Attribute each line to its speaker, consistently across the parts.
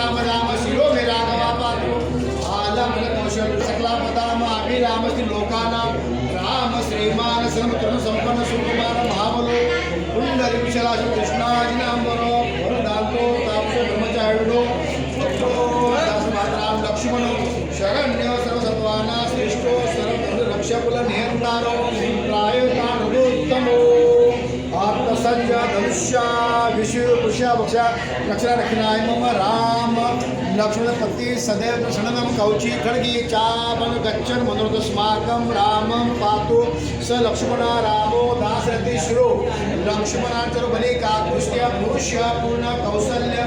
Speaker 1: రామ రామ శిరోమి రాఘవాపాదు ఆలమల కౌశల సకలా పదామ అభిరామతి లోకానాం రామ శ్రీమాన సముద్రం సంపన్న సుకుమార భావలో పుండరి విశలాసు కృష్ణాజినాంబరో దాంతో తాపో బ్రహ్మచారుడు పుత్రో దాసమాత్రాం లక్ష్మణు శరణ్య సర్వసత్వానా శ్రేష్టో సర్వ రక్షకుల నేరుతారో ప్రాయోతాను ఉత్తమో वृषांच्या धनुष्या विषु वृषा लक्ष्या रक्षणाय मम राम। लक्ष्मणपती सदैव शरणं कौची खड्गी चापं गच्छन् मनोदस्माकं रामं पातु। स लक्ष्मणा रामो दासरथी श्रो। लक्ष्मणाचर बलिका दृष्ट्या मनुष्य पूर्ण कौसल्य।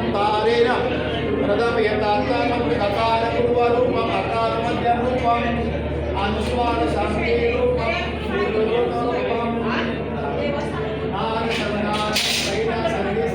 Speaker 1: సంతారేణ ప్రదమయతాత్మ కథాన పూర్వరూపం అర్థాన మధ్య సంకేత